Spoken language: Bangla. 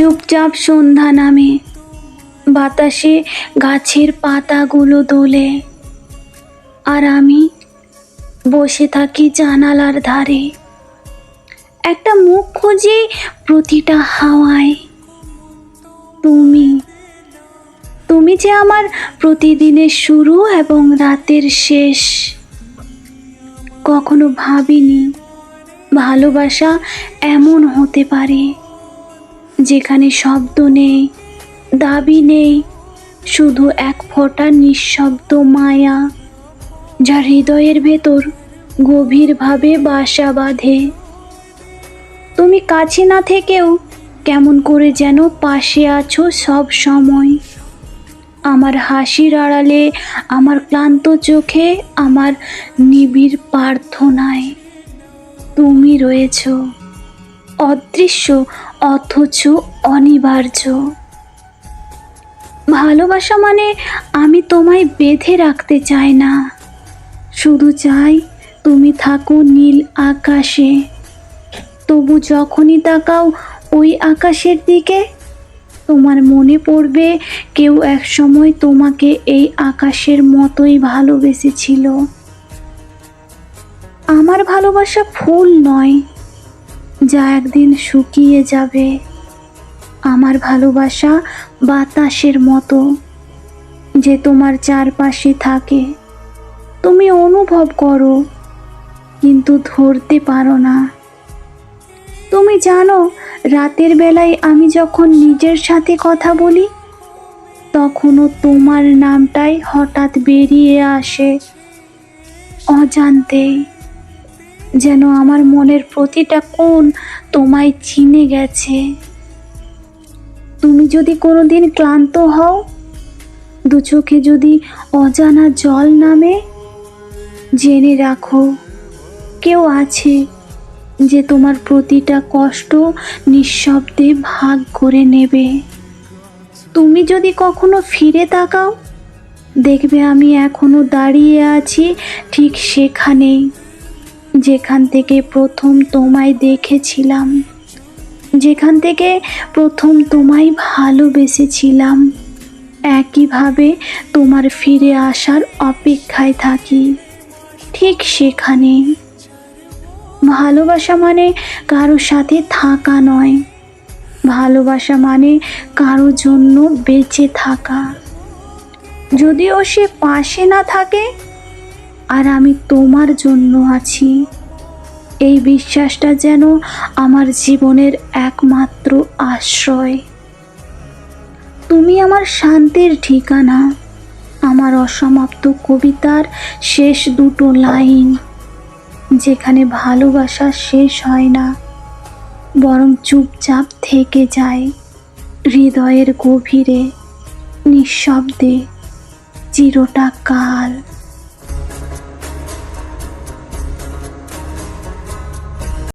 চুপচাপ সন্ধ্যা নামে। বাতাসে গাছের পাতাগুলো দোলে। আর আমি বসে থাকি জানালার ধারে। একটা মুখ খুঁজি প্রতিটা হাওয়ায়। তুমি তুমি যে আমার প্রতিদিনের শুরু এবং রাতের শেষ। কখনো ভাবিনি ভালোবাসা এমন হতে পারে। যেখানে শব্দ নেই, দাবি নেই, শুধু এক ফোঁটা নিঃশব্দ মায়া, যা হৃদয়ের ভেতর গভীরভাবে বাসা বাঁধে। তুমি কাছে না থেকেও কেমন করে যেন পাশে আছো সব সময়। আমার হাসির আড়ালে, আমার ক্লান্ত চোখে, আমার নিবিড় প্রার্থনায়। তুমি রয়েছ। অদৃশ্য অথচ অনিবার্য। ভালোবাসা মানে আমি তোমায় বেঁধে রাখতে চাই না। শুধু চাই তুমি থাকো নীল আকাশে। তবু যখনই তাকাও ওই আকাশের দিকে, তোমার মনে পড়বে কেউ এক সময় তোমাকে এই আকাশের মতোই ভালোবেসেছিল। আমার ভালোবাসা ফুল নয় যা একদিন শুকিয়ে যাবে। আমার ভালোবাসা বাতাসের মতো যে তোমার চারপাশে থাকে। তুমি অনুভব করো, কিন্তু ধরতে পারো না। তুমি জানো, রাতের বেলায় আমি যখন নিজের সাথে কথা বলি, তখনও তোমার নামটাই হঠাৎ বেরিয়ে আসে। অজান্তে যেন আমার মনের প্রতিটা কোণ তোমায় চিনে গেছে। তুমি যদি কোনোদিন ক্লান্ত হও, দু চোখে যদি অজানা জল নামে, জেনে রাখো, কেউ আছে যে তোমার প্রতিটা কষ্ট নিঃশব্দে ভাগ করে নেবে। তুমি যদি কখনো ফিরে তাকাও, দেখবে আমি এখনও দাঁড়িয়ে আছি ঠিক সেখানেই। যেখান থেকে প্রথম তোমায় দেখেছিলাম। যেখান থেকে প্রথম তোমায় ভালোবেসেছিলাম। একইভাবে তোমার ফিরে আসার অপেক্ষায় থাকি। ঠিক সেখানে। ভালোবাসা মানে কারও সাথে থাকা নয়। ভালোবাসা মানে কারও জন্য বেঁচে থাকা। যদিও সে পাশে না থাকে আর আমি তোমার জন্য আছি। এই বিশ্বাসটা যেন আমার জীবনের একমাত্র আশ্রয়। তুমি আমার শান্তির ঠিকানা। আমার অসমাপ্ত কবিতার শেষ দুটো লাইন, যেখানে ভালোবাসা শেষ হয় না, বরং চুপচাপ থেকে যায়। হৃদয়ের গভীরে, নিঃশব্দে চিরটা কাল